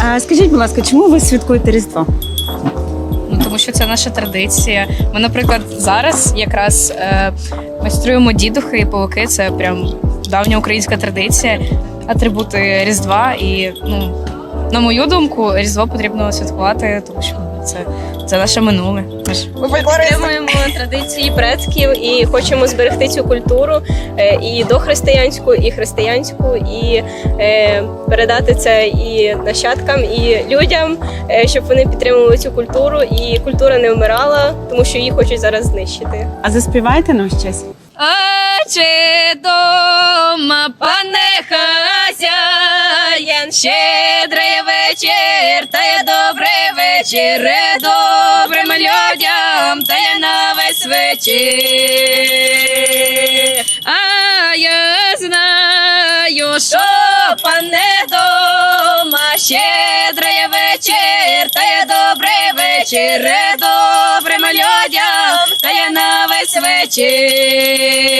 А скажіть, будь ласка, чому ви святкуєте Різдво? Ну тому що це наша традиція. Ми, наприклад, зараз якраз е, майструємо дідухи і павуки. Це прям давня українська традиція, атрибути Різдва. І ну, на мою думку, Різдво потрібно святкувати, тому що це, це наше минуле. Ми підтримуємо традиції предків і хочемо зберегти цю культуру е, і дохристиянську, і християнську, і е, передати це і нащадкам, і людям, е, щоб вони підтримували цю культуру, і культура не вмирала, тому що її хочуть зараз знищити. А заспівайте нам щось? А чи дома пане хазяїн, щедрий вечір, та є добрий вечір, добрим людям, та є на весь вечір. А я знаю, що пане дома, щедрий вечір, та є добрий вечір, добрим людям, та є на весь вечір.